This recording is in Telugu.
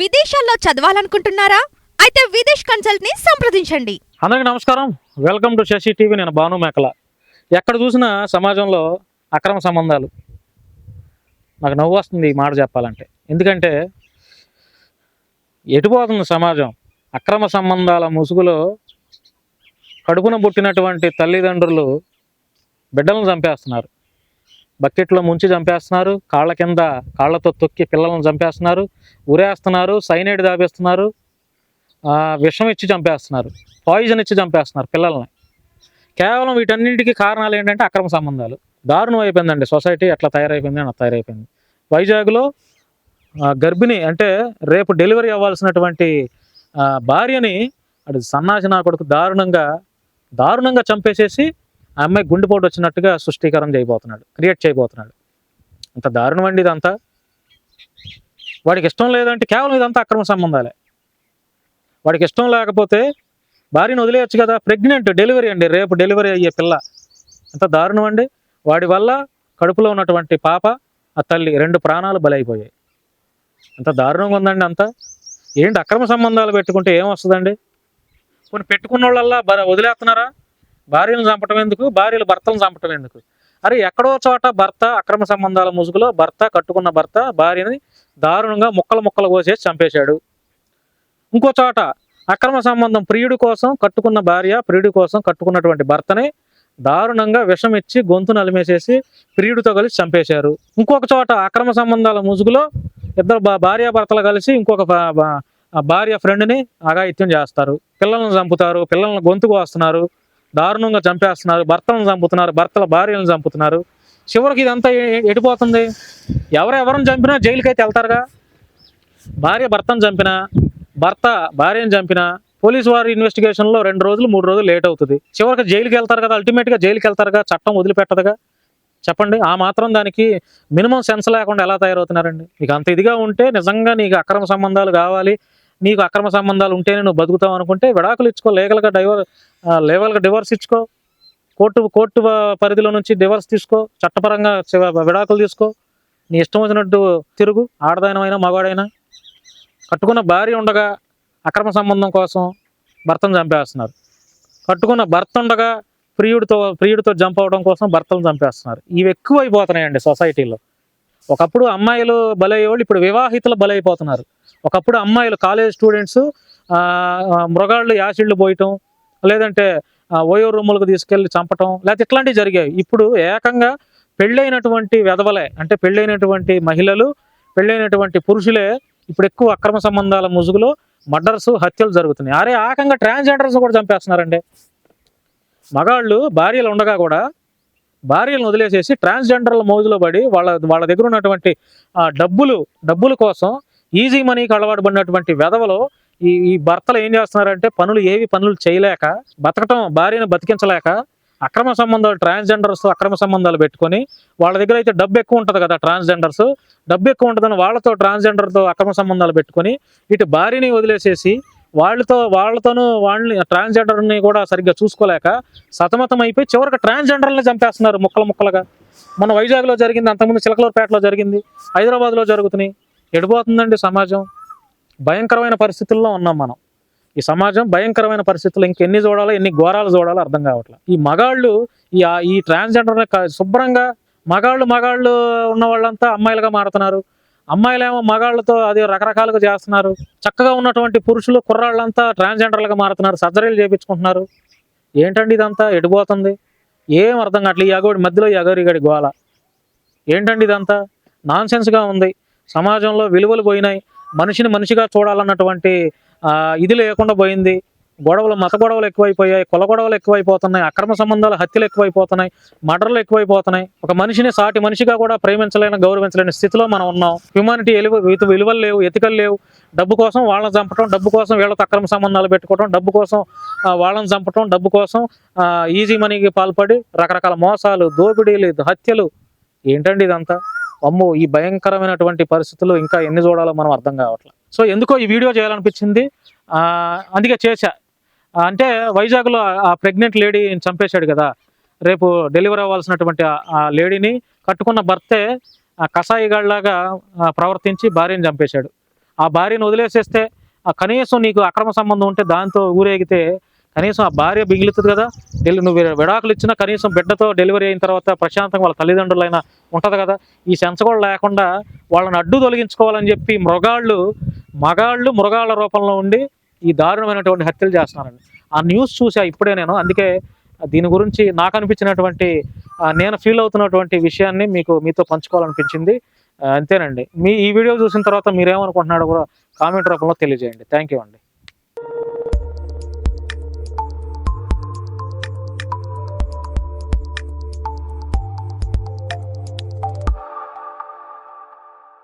విదేశాల్లో చదవాలనుకుంటున్నారా? అయితే విదేశ్ కన్సల్ట్ని సంప్రదించండి. అందరికీ నమస్కారం. Welcome to Shashi TV. నేను భాను మేకల. ఎక్కడ చూసినా సమాజంలో అక్రమ సంబంధాలు. నాకు నవ్వు వస్తుంది ఈ మాట చెప్పాలంటే. ఎందుకంటే ఎటుపోతుంది సమాజం? అక్రమ సంబంధాల ముసుగులో కడుపున పుట్టినటువంటి తల్లిదండ్రులు బిడ్డలను చంపేస్తున్నారు. బకెట్లో ముంచి చంపేస్తున్నారు కాళ్ళ కింద కాళ్ళతో తొక్కి పిల్లలను చంపేస్తున్నారు ఉరేస్తున్నారు సైనైడ్ దాపేస్తున్నారు విషం ఇచ్చి చంపేస్తున్నారు పాయిజన్ ఇచ్చి చంపేస్తున్నారు పిల్లల్ని. కేవలం వీటన్నింటికి కారణాలు ఏంటంటే అక్రమ సంబంధాలు. దారుణం అయిపోయిందండి సొసైటీ ఎట్లా తయారైపోయింది అని తయారైపోయింది. వైజాగ్లో గర్భిణి అంటే రేపు డెలివరీ అవ్వాల్సినటువంటి భార్యని అటు సన్నాసి నా కొడుకు దారుణంగా దారుణంగా చంపేసేసి ఆ అమ్మాయి గుండెపోటు వచ్చినట్టుగా సృష్టికరం చేయబోతున్నాడు క్రియేట్ చేయబోతున్నాడు. అంత దారుణం అండి ఇదంతా. వాడికి ఇష్టం లేదంటే కేవలం ఇదంతా అక్రమ సంబంధాలే. వాడికి ఇష్టం లేకపోతే భార్యను వదిలేయచ్చు కదా ప్రెగ్నెంట్ డెలివరీ అండి రేపు డెలివరీ అయ్యే పిల్ల. ఎంత దారుణం అండి. వాడి వల్ల కడుపులో ఉన్నటువంటి పాప ఆ తల్లి రెండు ప్రాణాలు బలైపోయాయి. ఎంత దారుణంగా ఉందండి అంతా. ఏంటి అక్రమ సంబంధాలు పెట్టుకుంటే ఏం వస్తుందండి? కొన్ని పెట్టుకున్న వాళ్ళల్లా వదిలేస్తున్నారా భార్యను చంపటం ఎందుకు? భార్యలు భర్తను చంపటం ఎందుకు? అరే ఎక్కడో చోట భర్త అక్రమ సంబంధాల ముసుగులో భర్త కట్టుకున్న భర్త భార్యని దారుణంగా ముక్కలు ముక్కలు కోసేసి చంపేశాడు. ఇంకో చోట అక్రమ సంబంధం ప్రియుడి కోసం కట్టుకున్న భార్య ప్రియుడి కోసం కట్టుకున్నటువంటి భర్తని దారుణంగా విషం ఇచ్చి గొంతు నలిమేసేసి ప్రియుడితో కలిసి చంపేశారు. ఇంకొక చోట అక్రమ సంబంధాల ముసుగులో ఇద్దరు భార్య భార్యాభర్తలు కలిసి ఇంకొక భార్య ఫ్రెండ్ని అఘాయిత్యం చేస్తారు. పిల్లలను చంపుతారు పిల్లలను గొంతు కోస్తున్నారు దారుణంగా చంపేస్తున్నారు భర్తలను చంపుతున్నారు భర్తల భార్యలను చంపుతున్నారు. చివరికి ఇదంతా ఎడిపోతుంది ఎవరెవరిని చంపినా జైలుకి అయితే వెళ్తారుగా? భార్య భర్తను చంపినా భర్త భార్యను చంపినా పోలీసు వారి ఇన్వెస్టిగేషన్లో రెండు రోజులు మూడు రోజులు లేట్ అవుతుంది. చివరికి జైలుకి వెళ్తారు కదా అల్టిమేట్గా జైలుకి వెళ్తారుగా చట్టం వదిలిపెట్టదుగా? చెప్పండి ఆ మాత్రం దానికి మినిమం సెన్స్ లేకుండా ఎలా తయారవుతున్నారండి? మీకు అంత ఇదిగా ఉంటే నిజంగా నీకు అక్రమ సంబంధాలు కావాలి నీకు అక్రమ సంబంధాలు ఉంటేనే నువ్వు బతుకుతావు అనుకుంటే విడాకులు ఇచ్చుకో లీగల్గా డైవర్ లీగల్గా డివోర్స్ ఇచ్చుకో. కోర్టు కోర్టు పరిధిలో నుంచి డివోర్స్ తీసుకో చట్టపరంగా చివ- విడాకులు తీసుకో. నీ ఇష్టం వచ్చినట్టు తిరుగు ఆడదానమైనా మగవాడైనా. కట్టుకున్న భార్య ఉండగా అక్రమ సంబంధం కోసం భర్తను చంపేస్తున్నారు. కట్టుకున్న భర్త ఉండగా ప్రియుడితో ప్రియుడితో జంప్ అవడం కోసం భర్తలు చంపేస్తున్నారు. ఇవి ఎక్కువ అయిపోతున్నాయండి సొసైటీలో. ఒకప్పుడు అమ్మాయిలు బలయ్యేవాళ్ళు ఇప్పుడు వివాహితులు బలైపోతున్నారు. ఒకప్పుడు అమ్మాయిలు కాలేజ్ స్టూడెంట్స్ మృగాళ్ళు యాసిడ్లు పోయటం లేదంటే ఓయో రూములకు తీసుకెళ్ళి చంపటం లేకపోతే ఇట్లాంటివి జరిగాయి. ఇప్పుడు ఏకంగా పెళ్ళైనటువంటి వెధవలే అంటే పెళ్ళైనటువంటి మహిళలు పెళ్ళైనటువంటి పురుషులే ఇప్పుడు ఎక్కువ అక్రమ సంబంధాల ముసుగులో మర్డర్స్ హత్యలు జరుగుతున్నాయి. అరే ఆకంగా ట్రాన్స్జెండర్స్ కూడా చంపేస్తున్నారండి. మగాళ్ళు భార్యలు ఉండగా కూడా భార్యలను వదిలేసేసి ట్రాన్స్జెండర్ల మోజులో పడి వాళ్ళ వాళ్ళ దగ్గర ఉన్నటువంటి డబ్బులు డబ్బుల కోసం ఈజీ మనీకి అలవాటు పడినటువంటి వెధవలు ఈ ఈ భర్తలు ఏం చేస్తున్నారంటే పనులు ఏవి పనులు చేయలేక బతకటం భార్యను బతికించలేక అక్రమ సంబంధాలు ట్రాన్స్జెండర్స్ అక్రమ సంబంధాలు పెట్టుకొని వాళ్ళ దగ్గర అయితే డబ్బు ఎక్కువ ఉంటుంది కదా ట్రాన్స్జెండర్స్ డబ్బు ఎక్కువ ఉంటుందని వాళ్ళతో ట్రాన్స్జెండర్తో అక్రమ సంబంధాలు పెట్టుకొని ఇటు భార్యని వదిలేసేసి వాళ్ళతో వాళ్ళతోనూ వాళ్ళని ట్రాన్స్జెండర్ని కూడా సరిగ్గా చూసుకోలేక సతమతం అయిపోయి చివరికి ట్రాన్స్జెండర్ని చంపేస్తున్నారు ముక్కలు ముక్కలుగా. మన వైజాగ్లో జరిగింది అంతకుముందు చిలకలూరుపేటలో జరిగింది హైదరాబాద్లో జరుగుతున్నాయి. ఎడిపోతుందండి సమాజం. భయంకరమైన పరిస్థితుల్లో ఉన్నాం మనం. ఈ సమాజం భయంకరమైన పరిస్థితుల్లో ఇంకెన్ని చూడాలో ఎన్ని ఘోరాలు చూడాలో అర్థం కావట్లేదు ఈ మగాళ్ళు ఈ ఈ ట్రాన్స్జెండర్ని శుభ్రంగా మగాళ్ళు మగాళ్ళు ఉన్న వాళ్ళంతా అమ్మాయిలుగా మారుతున్నారు. అమ్మాయిలేమో మగాళ్ళతో అది రకరకాలుగా చేస్తున్నారు. చక్కగా ఉన్నటువంటి పురుషులు కుర్రాళ్ళంతా ట్రాన్స్జెండర్లుగా మారుతున్నారు సర్జరీలు చేయించుకుంటున్నారు ఏంటండి ఇదంతా? ఎడిపోతుంది. ఏం అర్థం కావట్లేదు ఈ అగోడి మధ్యలో ఈ అగోరిగడి గోల. ఏంటండి ఇదంతా? నాన్సెన్స్గా ఉంది. సమాజంలో విలువలు పోయినాయి. మనిషిని మనిషిగా చూడాలన్నటువంటి ఇది లేకుండా పోయింది. గొడవలు మత గొడవలు ఎక్కువైపోయాయి. కుల గొడవలు ఎక్కువైపోతున్నాయి. అక్రమ సంబంధాలు హత్యలు ఎక్కువైపోతున్నాయి. మర్డర్లు ఎక్కువైపోతున్నాయి. ఒక మనిషిని సాటి మనిషిగా కూడా ప్రేమించలేని గౌరవించలేని స్థితిలో మనం ఉన్నాం. హ్యూమానిటీ ఎలువ విలువలు లేవు ఎతికలు లేవు. డబ్బు కోసం వాళ్ళని చంపటం డబ్బు కోసం వీళ్ళతో అక్రమ సంబంధాలు పెట్టుకోవడం డబ్బు కోసం వాళ్ళని చంపటం డబ్బు కోసం ఈజీ మనీకి పాల్పడి రకరకాల మోసాలు దోపిడీలు హత్యలు. ఏంటండి ఇదంతా? అమ్మో ఈ భయంకరమైనటువంటి పరిస్థితులు ఇంకా ఎన్ని చూడాలో మనం అర్థం కావట్లేదు. సో ఎందుకో ఈ వీడియో చేయాలనిపించింది. అందుకే చేశా. అంటే వైజాగ్లో ఆ ప్రెగ్నెంట్ లేడీని చంపేశాడు కదా. రేపు డెలివరీ అవ్వాల్సినటువంటి ఆ- లేడీని కట్టుకున్న భర్తే ఆ కషాయిగాడిలాగా ప్రవర్తించి భార్యను చంపేశాడు. ఆ భార్యను వదిలేసేస్తే ఆ కనీసం నీకు అక్రమ సంబంధం ఉంటే దాంతో ఊరేగితే కనీసం ఆ భార్య బిగిలుతుంది కదా డెలి నువ్వు విడాకులు ఇచ్చినా కనీసం బిడ్డతో డెలివరీ అయిన తర్వాత ప్రశాంతంగా వాళ్ళ తల్లిదండ్రులైనా ఉంటుంది కదా ఈ సెన్సగోళ్ళు కూడా లేకుండా వాళ్ళని అడ్డు తొలగించుకోవాలని చెప్పి మృగాళ్ళు మగాళ్ళు మృగాళ్ళ రూపంలో ఉండి ఈ దారుణమైనటువంటి హత్యలు చేస్తున్నారండి. ఆ న్యూస్ చూసా ఇప్పుడే నేను అందుకే దీని గురించి నాకు అనిపించినటువంటి నేను ఫీల్ అవుతున్నటువంటి విషయాన్ని మీకు మీతో పంచుకోవాలనిపించింది. అంతేనండి. మీ ఈ వీడియో చూసిన తర్వాత మీరేమనుకుంటున్నాడో కూడా కామెంట్ రూపంలో తెలియజేయండి. థ్యాంక్ యూ అండి.